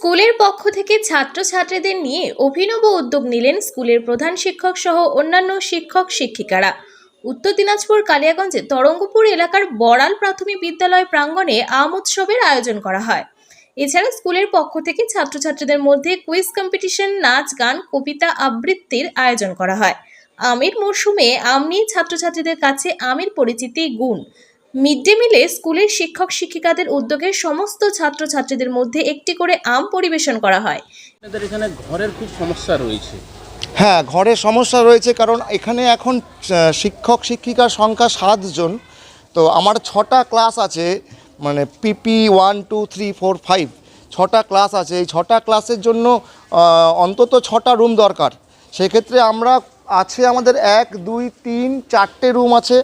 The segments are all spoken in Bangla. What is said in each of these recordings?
স্কুলের পক্ষ থেকে ছাত্রছাত্রীদের নিয়ে অভিনব উদ্যোগ নিলেন স্কুলের প্রধান শিক্ষক সহ অন্যান্য শিক্ষক শিক্ষিকারা। উত্তর দিনাজপুর কালিয়াগঞ্জে তরঙ্গপুর এলাকার বড়াল প্রাথমিক বিদ্যালয় প্রাঙ্গণে আম উৎসবের আয়োজন করা হয়। এছাড়া স্কুলের পক্ষ থেকে ছাত্রছাত্রীদের মধ্যে কুইজ কম্পিটিশন, নাচ, গান, কবিতা আবৃত্তির আয়োজন করা হয়। আমের মরশুমে আম নিয়ে ছাত্রছাত্রীদের কাছে আমের পরিচিতি গুণ। মিড ডে মিলে স্কুলের শিক্ষক শিক্ষিকাদের উদ্যোগে সমস্ত ছাত্রছাত্রীদের মধ্যে একটি করে আম পরিবেশন করা হয়। আপনাদের এখানে ঘরের খুব সমস্যা রয়েছে। হ্যাঁ ঘরের সমস্যা রয়েছে কারণ এখানে এখন শিক্ষক শিক্ষিকার সংখ্যা সাতজন। তো আমার ছটা ক্লাস আছে মানে PP one two three four five ছটা ক্লাস আছে। এই ছটা ক্লাসের জন্য অন্তত ছটা রুম দরকার। সেক্ষেত্রে আমরা আছে আমাদের এক দুই তিন চারটে রুম আছে।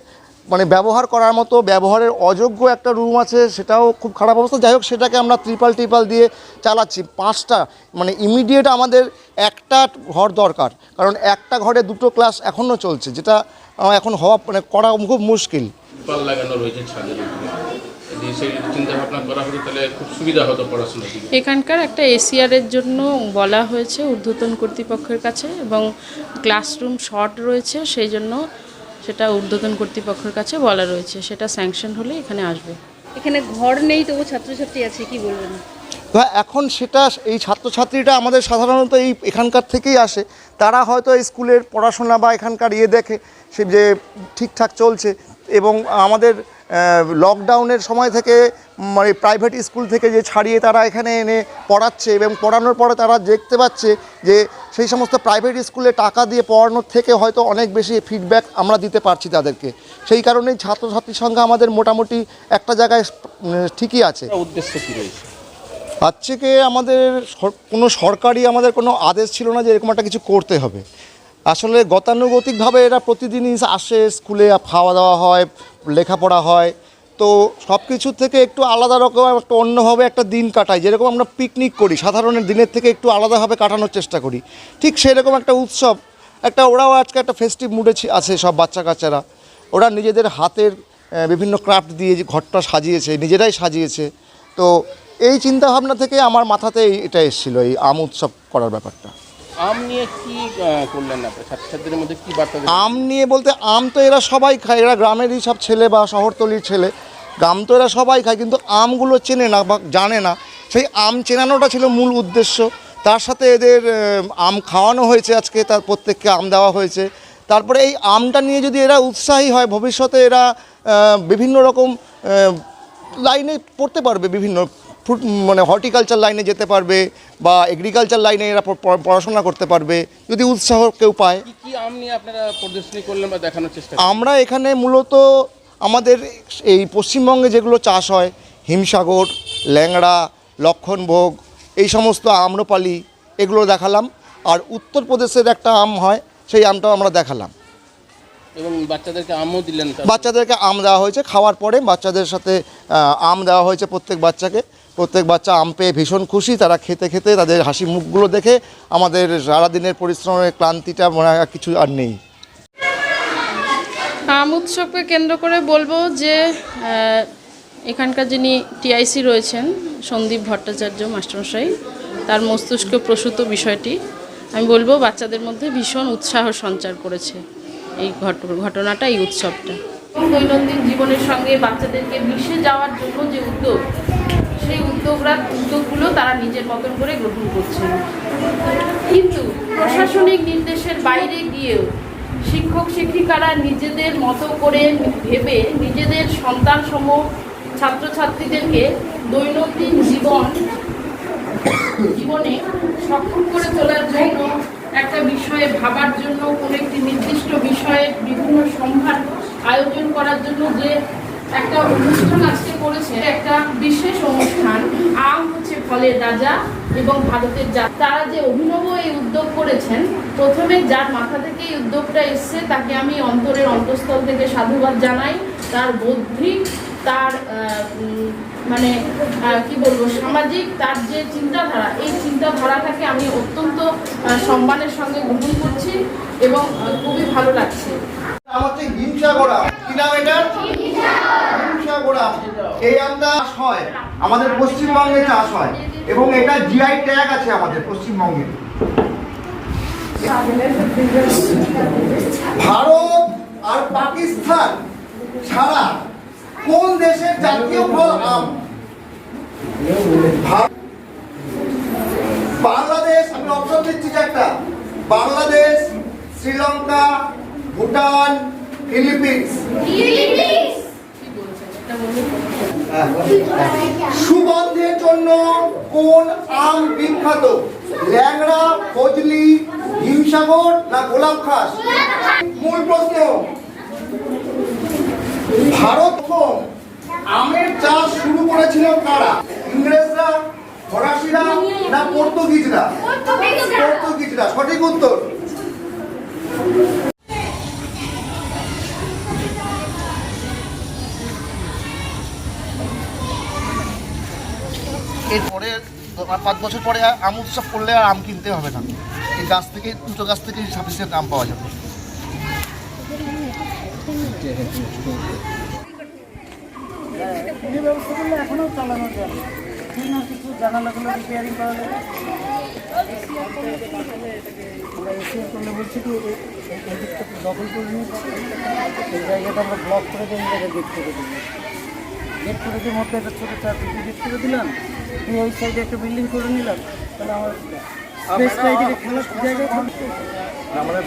মানে ব্যবহার করার মতো ব্যবহারের অযোগ্য একটা রুম আছে সেটাও খুব খারাপ অবস্থা। যাই হোক সেটাকে আমরা ত্রিপাল টিপাল দিয়ে চালাচ্ছি। পাঁচটা মানে ইমিডিয়েট আমাদের একটা ঘর দরকার। কারণ একটা ঘরে দুটো ক্লাস এখনও চলছে যেটা এখন হওয়া মানে করা খুব মুশকিল। লাগানো রয়েছে ছাদের এখানকার একটা এসিআরের জন্য বলা হয়েছে ঊর্ধ্বতন কর্তৃপক্ষের কাছে এবং ক্লাসরুম শর্ট রয়েছে সেই জন্য সেটা ঊর্ধ্বতন কর্তৃপক্ষের কাছে বলা রয়েছে, সেটা স্যাংশন হলে এখানে আসবে। এখানে ঘর নেই, তবু ছাত্রছাত্রী আছে, কি বলবেন? হ্যাঁ এখন সেটা এই ছাত্রছাত্রীরা আমাদের সাধারণত এই এখানকার থেকেই আসে। তারা হয়তো স্কুলের পড়াশোনা বা এখানকার ইয়ে দেখে সে যে ঠিকঠাক চলছে এবং আমাদের লকডাউনের সময় থেকে মানে প্রাইভেট স্কুল থেকে যে ছাড়িয়ে তারা এখানে এনে পড়াচ্ছে এবং পড়ানোর পরে তারা দেখতে পাচ্ছে যে সেই সমস্ত প্রাইভেট স্কুলে টাকা দিয়ে পড়ানোর থেকে হয়তো অনেক বেশি ফিডব্যাক আমরা দিতে পারছি তাদেরকে। সেই কারণেই ছাত্রছাত্রীর সংখ্যা আমাদের মোটামুটি একটা জায়গায় ঠিকই আছে। উদ্দেশ্য কী রয়েছে? বাচ্চাকে আমাদের সর- কোনো সরকারি আমাদের কোনো আদেশ ছিল না যে এরকম একটা কিছু করতে হবে। আসলে গতানুগতিকভাবে এরা প্রতিদিনই আসে, স্কুলে খাওয়া দাওয়া হয়, লেখাপড়া হয়। তো সব কিছুর থেকে একটু আলাদা রকম, একটা অন্যভাবে একটা দিন কাটাই। যেরকম আমরা পিকনিক করি, সাধারণের দিনের থেকে একটু আলাদাভাবে কাটানোর চেষ্টা করি। ঠিক সেরকম একটা উৎসব, একটা ওরাও আজকে একটা ফেস্টিভ মুডে আছে সব বাচ্চা কাচ্চারা ওরা নিজেদের হাতের বিভিন্ন ক্রাফট দিয়ে যে ঘরটা সাজিয়েছে, নিজেরাই সাজিয়েছে। তো এই চিন্তা ভাবনা থেকে আমার মাথাতে এটা এসেছিল এই আম উৎসব করার ব্যাপারটা। আম নিয়ে কি করলেন ছাত্রছাত্রীদের মধ্যে কি বার্তা আম নিয়ে বলতে আম তো এরা সবাই খায় এরা গ্রামেরই সব ছেলে বা শহরতলির ছেলে। গ্রাম তো এরা সবাই খায় কিন্তু আমগুলো চেনে না বা জানে না। সেই আম চেনানোটা ছিল মূল উদ্দেশ্য। তার সাথে এদের আম খাওয়ানো হয়েছে আজকে তার প্রত্যেককে আম দেওয়া হয়েছে। তারপরে এই আমটা নিয়ে যদি এরা উৎসাহী হয় ভবিষ্যতে এরা বিভিন্ন রকম লাইনে পড়তে পারবে বিভিন্ন ফ্রুট মানে হর্টিকালচার লাইনে যেতে পারবে বা এগ্রিকালচার লাইনে এরা পড়াশোনা করতে পারবে যদি উৎসাহ কেউ পায়। কি কি আম নিয়ে আপনারা প্রদর্শনী করলেন বা দেখানোর চেষ্টা করলেন? আমরা এখানে মূলত আমাদের এই পশ্চিমবঙ্গে যেগুলো চাষ হয় হিমসাগর ল্যাংড়া লক্ষণভোগ এই সমস্ত আম্রপালি এগুলো দেখালাম। আর উত্তরপ্রদেশের একটা আম হয় সেই আমটাও আমরা দেখালাম। এবং বাচ্চাদেরকে আমও দিলেন বাচ্চাদেরকে আম দেওয়া হয়েছে খাওয়ার পরে বাচ্চাদের সাথে আম দেওয়া হয়েছে প্রত্যেক বাচ্চাকে। প্রত্যেক বাচ্চা আম পেয়ে ভীষণ খুশি। তারা খেতে খেতে তাদের হাসি মুখগুলো দেখে আমাদের সারাদিনের পরিশ্রমের ক্লান্তিটা মনে হয় কিছু আর নেই। আম উৎসবকে কেন্দ্র করে বলব যে এখানকার যিনি টিআইসি রয়েছেন সন্দীপ ভট্টাচার্য মাস্টারমশাই তার মস্তিষ্ক প্রসূত বিষয়টি আমি বলব বাচ্চাদের মধ্যে ভীষণ উৎসাহ সঞ্চার করেছে এই ঘটনাটা এই উৎসবটা। দৈনন্দিন জীবনের সঙ্গে বাচ্চাদেরকে মিশে যাওয়ার জন্য যে উদ্যোগ সেই উদ্যোগরা উদ্যোগগুলো তারা নিজের মতন করে গ্রহণ করছেন কিন্তু প্রশাসনিক নির্দেশের বাইরে গিয়েও শিক্ষক, শিক্ষিকারা নিজেদের মতো করে ভেবে নিজেদের সন্তানসমূহ ছাত্রছাত্রীদেরকে দৈনন্দিন জীবন জীবনে সক্ষম করে তোলার জন্য একটা বিষয়ে ভাবার জন্য কোনো একটি নির্দিষ্ট বিষয়ে বিভিন্ন সম্ভার আয়োজন করার জন্য যে একটা অনুষ্ঠান আজকে করেছে একটা বিশেষ অনুষ্ঠান আম হচ্ছে ফলের রাজা এবং ভারতের যা তারা যে অভিনব এই উদ্যোগ করেছেন প্রথমে যার মাথা থেকে এই উদ্যোগটা এসছে তাকে আমি অন্তরের অন্তঃস্থল থেকে সাধুবাদ জানাই। তার বৌদ্ধিক তার মানে কি বলব সামাজিক তার যে চিন্তাধারা এই চিন্তাধারাটাকে আমি অত্যন্ত সম্মানের সঙ্গে গ্রহণ করছি এবং খুবই ভালো লাগছে। আমার হিংসা গোড়া কি নাম এটা এই আমটা চাষ হয়, আমাদের পশ্চিমবঙ্গে চাষ হয়, এবং এটা জিআই ট্যাগ আছে আমাদের পশ্চিমবঙ্গে। ভারত আর পাকিস্তান ছাড়া কোন দেশের জাতীয় ফল আম? বাংলাদেশ, আমি অপশন দিচ্ছি একটা। বাংলাদেশ, শ্রীলঙ্কা, ভুটান ফিলিপিন্স। সুগন্ধের জন্য কোন আম বিখ্যাত? ল্যাংড়া ফজলি হিমসাগর না গোলাপ খাস মূল প্রশ্ন। ভারত আমের চাষ শুরু করেছিল কারা? ইংরেজরা ফরাসিরা না পর্তুগিজরা। পর্তুগিজরা। সঠিক উত্তর। এরপরে পাঁচ বছর পরে আম উৎসব করলে আর আম কিনতে হবে না। এই গাছ থেকে, দুটো গাছ থেকে সাফিসিয়েন্ট আম পাওয়া যাবে। এই ব্যবস্থাগুলো এখনও চালানো যাবে ঠিক না। কিছু জানালাগুলো রিপেয়ারিং করা যাবে আমরা এসিআর করলে বলছি কি এই- এই- এই দিকটা একটু দখল করে এই জায়গাটা আমরা ব্লক করে দিয়ে এই জায়গায় গেট করে দিয়ে মধ্যে একটা ছোটো চার গেট করে দিলাম দিয়ে ওই সাইডে একটা বিল্ডিং করে নিলাম। তাহলে আমার স্পেসটা এইদিকে খেলার জায়গা থাকবে আমাদের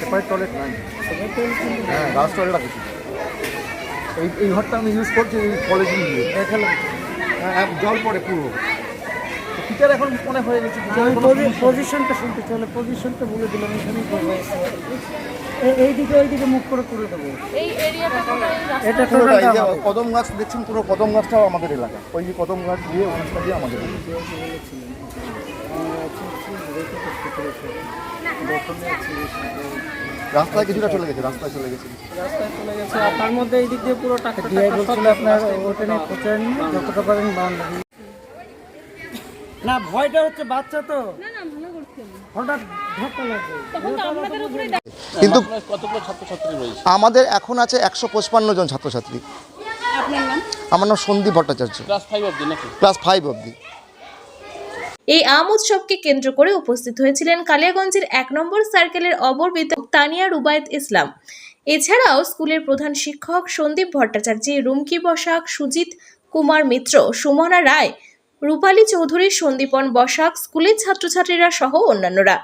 সেপারেট টয়লেট নাই। হ্যাঁ গাছ টয়লেট রাখেছি এই এই ঘরটা আমি ইউজ করছি এই কলেজ দেখালাম। হ্যাঁ জল পড়ে পুরো। টিচার এখন মনে হয়ে গেছে আমি পজিশনটা শুনতে চাইলে পজিশনটা বলে দিলাম এখানেই করব এই- এইদিকে ওইদিকে মুখ করে করে দেবো। এটা। কদম গাছ দেখছেন পুরো কদম গাছটাও আমাদের এলাকা। ওই যে কদম গাছ দিয়ে অনুষ্ঠান দিয়ে আমাদের রাস্তায় কিছুটা চলে গেছে রাস্তায় চলে গেছে। রাস্তায় চলে গেছে আর তার মধ্যে এই দিক দিয়ে পুরো টাকা আপনার ওটা নিয়ে যতটা পারেন বাউন্ডারি না ভয়টা হচ্ছে বাচ্চা তো। হঠাৎ কিন্তু আমাদের এখন আছে একশো পঁচপান্ন জন ছাত্রছাত্রী। আমার নাম সন্দীপ ভট্টাচার্য। ক্লাস ফাইভ অব্দি অবধি। এই আম উৎসবকে কেন্দ্র করে উপস্থিত হয়েছিলেন কালিয়াগঞ্জের এক নম্বর সার্কেলের অবর বিদ্যা তানিয়া রুবায়ত ইসলাম। এছাড়াও স্কুলের প্রধান শিক্ষক সন্দীপ ভট্টাচার্য রুমকি বসাক সুজিত কুমার মিত্র সুমনা রায় রূপালী চৌধুরীর সন্দীপন বসাক স্কুলের ছাত্রছাত্রীরা সহ অন্যান্যরা।